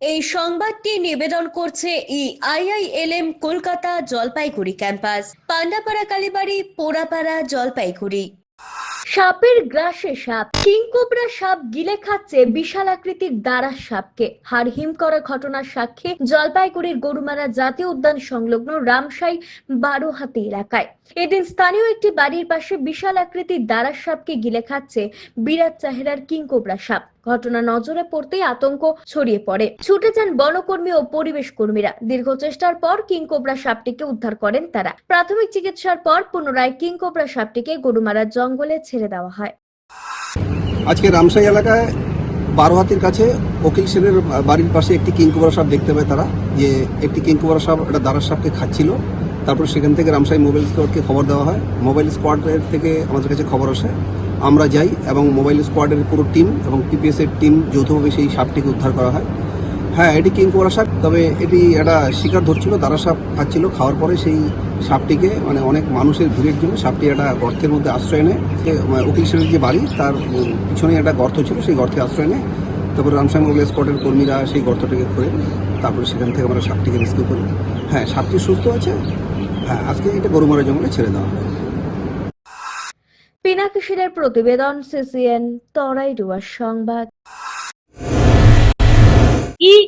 এই সংবাদটি নিবেদন করছে E IILM Kolkata Jalpaiguri campus, Pandapara Kalibari, Porapara Jalpaiguri. সাপের গ্রাসে সাপ, কিংকোবরা সাপ গিলে খাচ্ছে বিশাল আকৃতির দ্বারা সাপকে। হাড়হিম করা ঘটনার সাক্ষী জলপাইগুড়ির গরুমারা জাতীয় উদ্যান সংলগ্ন রামসাই বারোহাতি এলাকায়। এদিন স্থানীয় একটি বাড়ির পাশে বিশাল আকৃতির দ্বারা সাপকে গিলে খাচ্ছে বিরাট চাহেরার কিংকোবরা সাপ। ঘটনা নজরে পড়তেই আতঙ্ক ছড়িয়ে পড়ে। ছুটে যান বনকর্মী ও পরিবেশ কর্মীরা। দীর্ঘ চেষ্টার পর কিংকোবরা সাপটিকে উদ্ধার করেন তারা। প্রাথমিক চিকিৎসার পর পুনরায় কিংকোবরা সাপটিকে গরুমারার জঙ্গলে ছেড়ে দেওয়া হয়। আজকে রামসাই এলাকায় বারোহাতির কাছে অখিল সেনের বাড়ির পাশে একটি কিংকুবরা সাপ দেখতে পায় তারা। যে একটি কিংকুবরা সাপ একটা দাঁড়ার সাপকে খাচ্ছিল। তারপর সেখান থেকে রামসাই মোবাইল স্কোয়াডকে খবর দেওয়া হয়। মোবাইল স্কোয়াডের থেকে আমাদের কাছে খবর আসে। আমরা যাই এবং মোবাইল স্কোয়াডের পুরো টিম এবং টিপিএস এর টিম যৌথভাবে সেই সাপটিকে উদ্ধার করা হয়। হ্যাঁ এটি কিংকুবরা সাপ তবে এটি একটা শিকার ধরছিল দাঁড়া সাপ খাচ্ছিল। খাওয়ার পরে সেই সাপটিকে মানে অনেক মানুষের ভিড়ের জন্য সাপটি একটা গর্তের মধ্যে আশ্রয় নেয়। সে, মানে, সেনের যে বাড়ি তার পিছনে একটা গর্ত ছিল সেই গর্তে আশ্রয় নেয়। তারপর রামসাই মোবাইল স্কোয়াডের কর্মীরা সেই গর্তটিকে খুঁড়ে তারপরে সেখান থেকে আমরা সাপটিকে রেস্কিউ করি। হ্যাঁ সাপটি সুস্থ আছে। হ্যাঁ আজকে এটা গরুমারা জঙ্গলে ছেড়ে দেওয়া হয়। পিনাকিশিরের প্রতিবেদন সিসিএন তরাই ডুয়ার সংবাদ।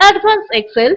Advanced Excel.